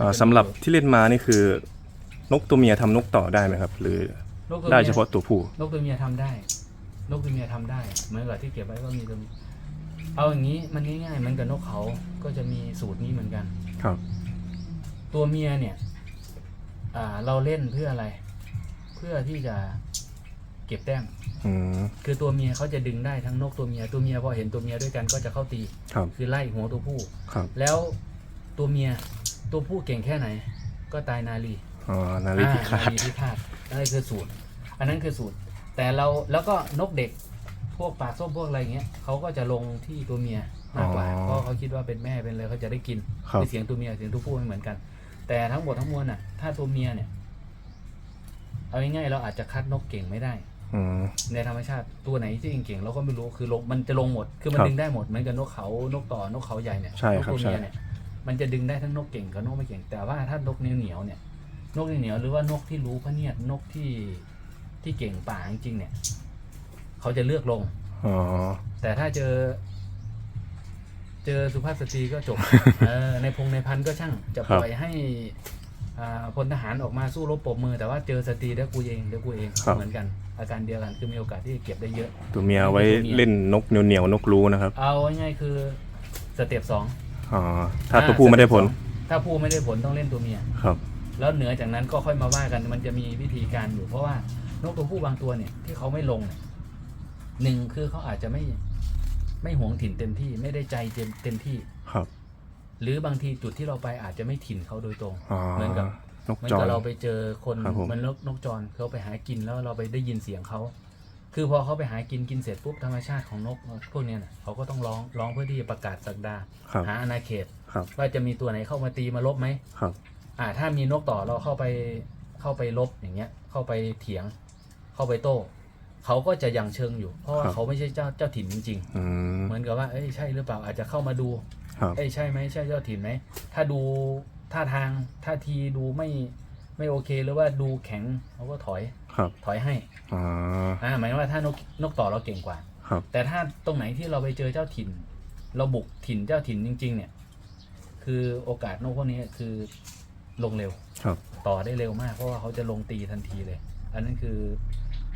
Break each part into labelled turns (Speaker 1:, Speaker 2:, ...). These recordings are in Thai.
Speaker 1: อ่าสำหรับที่เล่นมานี่คือ นกตัวเมียทำนกต่อได้ไหมครับ หรือ
Speaker 2: นกตัว
Speaker 1: ได้
Speaker 2: มีย
Speaker 1: เฉพาะตัวผู้
Speaker 2: นกตัวเมียทำได้ นกตัวเมียทำได้ เหมือนกับที่เก็บไว้ก็มีตัวเมียเอาอย่างนี้มันง่ายๆเหมือนกับนกเขาก็จะมีสูตรนี้เหมือนกัน
Speaker 1: ครับ
Speaker 2: ตัวเมียเนี่ยอ่าเราเล่นเพื่ออะไร เพื่อที่จะเก็บแต้ม
Speaker 1: อืม
Speaker 2: คือตัวเมียเขาจะดึงได้ทั้งนกตัวเมีย ตัวเมียพอเห็นตัวเมียด้วยกันก็จะเข้าตี
Speaker 1: ครับ
Speaker 2: คือไล่หัวตัวผู้
Speaker 1: ครับ
Speaker 2: แล้วตัวเมีย ตัวผู้เก่งแค่ไหน ก็ตายนาลี
Speaker 1: อ๋อนาฬิพิฆา
Speaker 2: อ่
Speaker 1: ต
Speaker 2: นาลีพิฆาตนั่นคือสูตร อันนั้นคือสูตร แต่เราแล้วก็นกเด็กพวกปลาส้มพวกอะไรเงี้ยเขาก็จะลงที่ตัวเมียมากกว่า
Speaker 1: อ๋อ
Speaker 2: เพราะเขาคิดว่าเป็นแม่เป็นอะไรเขาจะได้กิน
Speaker 1: ครับ
Speaker 2: เสียงตัวเมียเสียงตัวผู้ไม่เหมือนกัน แต่ทั้งหมดทั้งมวลน่ะ ถ้าตัวเมียเนี่ย เอาง่ายๆเราอาจจะคัดนกเก่งไม่ได้
Speaker 1: อืม
Speaker 2: ในธรรมชาติตัวไหนที่เก่งๆเราก็ไม่รู้คือลงมันจะลงหมด คือมัน
Speaker 1: ครับ
Speaker 2: ดึงได้หมดเหมือนกับนกเขานกต่อนกเขาใหญ่เนี่ย
Speaker 1: ใช่
Speaker 2: นก
Speaker 1: ครับ
Speaker 2: ตัวเมีย
Speaker 1: ใช่
Speaker 2: เนี่ย มันจะดึงได้ทั้งนกเก่งกับนกไม่เก่ง แต่ว่าถ้านกเหนียวเหนียวๆเนี่ย นกเหนียวๆหรือว่านกที่รู้พระเนียดนกที่ที่เก่งป่าจริงๆเนี่ย เขาจะเลือกลง
Speaker 1: อ๋อ
Speaker 2: แต่ถ้าเจอ เจอสุภาพสตรีก็จบ เออในพงในพันก็ช่าง จะปล่อยให้อ่าพลทหารออกมาสู้รบปรบมือ แต่ว่าเจอสตรีเดี๋ยวกูเองเดี๋ยวกูเองเหมือนกัน อาการเดียวกันคือมีโอกาสที่จะเก็บได้เยอะ
Speaker 1: ตัวเมียไว้เล่นนกเหนียวๆนกรู้นะครับ
Speaker 2: เอาง่ายๆคือสเต็ปสอง
Speaker 1: อ๋อถ้าตัวผู้ไม่ได้ผล
Speaker 2: ถ้าผู้ไม่ได้ผลต้องเล่นตัวเมีย
Speaker 1: ครับ
Speaker 2: แล้วเหนือจากนั้นก็ค่อยมาว่ากันมันจะมีวิธีการอยู่ เพราะว่านกตัวผู้บางตัวเนี่ยที่เขาไม่ลงเนี่ยหนึ่งคือเขาอาจจะไม่ไม่หวงถิ่นเต็มที่ไม่ได้ใจเต็มเต็มที่
Speaker 1: ครับ
Speaker 2: หรือบางทีจุดที่เราไปอาจจะไม่ถิ่นเขาโดยตรง
Speaker 1: อ๋อ
Speaker 2: เหมือนกับ
Speaker 1: นก
Speaker 2: เหมือน
Speaker 1: จอ
Speaker 2: กับ
Speaker 1: ย
Speaker 2: เราไปเจอคน
Speaker 1: ครับผม
Speaker 2: มันนกนกจรเขาไปหากินแล้วเราไปได้ยินเสียงเขา คือพอเขาไปหากินกินเสร็จปุ๊บธรรมชาติของนกพวกเนี้ยนะเขาก็ต้องร้องร้องเพื่อที่จะประกาศสักดา
Speaker 1: ครับ
Speaker 2: หาอาณาเขต
Speaker 1: ครับ
Speaker 2: ว่าจะมีตัวไหนเข้ามาตีมาลบไหม
Speaker 1: ครับ
Speaker 2: อ่า ถ้ามีนกต่อเราเข้าไปเข้าไปลบอย่างเงี้ย เข้าไปเถียง เข้าไปโต้เขาก็จะยังเชิงอยู่ เพราะว่า
Speaker 1: ครับ
Speaker 2: เขาไม่ใช่เจ้าเจ้าถิ่นจริง
Speaker 1: อืม
Speaker 2: ๆเหมือนกับว่าเอ้ยใช่หรือเปล่าอาจจะเข้ามาดู
Speaker 1: ครับ
Speaker 2: เอ้ยใช่ไหมใช่เจ้าถิ่นไหมถ้าดูท่าทางท่าทีดูไม่ ไม่โอเคหรือว่าดูแข็งเขาก็ถอย
Speaker 1: ครับ
Speaker 2: ถอยให้
Speaker 1: อ๋อ
Speaker 2: อ่าหมายถึงว่าถ้านกนกต่อเราเก่งกว่า
Speaker 1: ครับ
Speaker 2: แต่ถ้าตรงไหนที่เราไปเจอเจ้าถิ่น เราบุกถิ่นเจ้าถิ่นจริง ๆ เนี่ย คือโอกาสนกพวกนี้คือลงเร็ว
Speaker 1: ครับ
Speaker 2: ต่อได้เร็วมากเพราะว่าเขาจะลงตีทันทีเลย อันนั้นคือ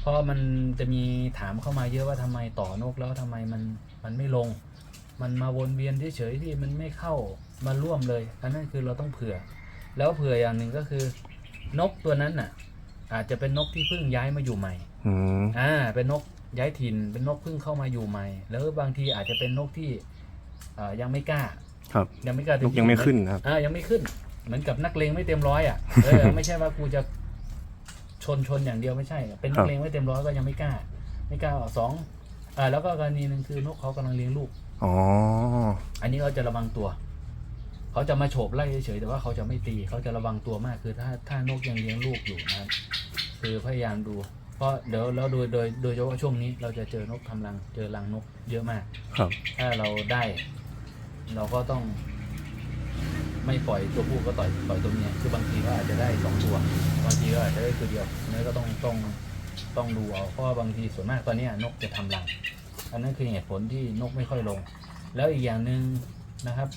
Speaker 2: เพราะมันจะมีถามเข้ามาเยอะว่าทำไมต่อนกแล้วทำไมมันมันไม่ลง มันมาวนเวียนเฉยๆที่มันไม่เข้ามาร่วมเลย อันนั้นคือเราต้องเผื่อ แล้วเผื่ออย่างหนึ่งก็คือ นกตัวนั้นน่ะ อาจจะเป็นนกที่เพิ่งย้ายมาอยู่ใหม่
Speaker 1: อืม
Speaker 2: อ่าเป็นนกย้ายถิ่นเป็นนกเพิ่งเข้ามาอยู่ใหม่ แล้วบางทีอาจจะเป็นนกที่เอ่อยังไม่กล้า
Speaker 1: ครับ
Speaker 2: ยังไม่กล้าน
Speaker 1: กยังไม่ขึ้นนะครับ
Speaker 2: อ่ายังไม่ขึ้น เหมือนกับนักเลงไม่เต็มร้อยอะเออ ไม่ใช่ว่ากูจะชนชนอย่างเดียวไม่ใช่ เป็นนักเลงไม่เต็มร้อยก็ยังไม่กล้า ไม่กล้าสองอ่าแล้วก็กรณีหนึ่งคือนกเขากำลังเลี้ยงลูก
Speaker 1: อ๋อ
Speaker 2: อันนี้เขาจะระวังตัว เขาจะมาโฉบไล่เฉยๆแต่ว่าเขาจะไม่ตีเขาจะระวังตัวมากคือถ้าถ้านกยังเลี้ยงลูกอยู่นะครับคือพยายามดู เพราะเดี๋ยวแล้วโดยโดยโดยเฉพาะช่วงนี้เราจะเจอนกทำรังเจอรังนกเยอะมาก
Speaker 1: ครับ
Speaker 2: ถ้าเราได้ เราก็ต้อง ไม่ปล่อยตัวผู้ก็ต่อยปล่อยตัวเมียคือบางทีก็อาจจะได้สองตัวบางทีก็อาจจะได้ตัวเดียวอันนี้ก็ต้องต้องต้องดูเอาเพราะว่าบางทีส่วนมากตอนเนี้ยนกจะทำรัง อันนั้นคือเหตุผลที่นกไม่ค่อยลง แล้วอีกอย่างหนึ่งนะครับ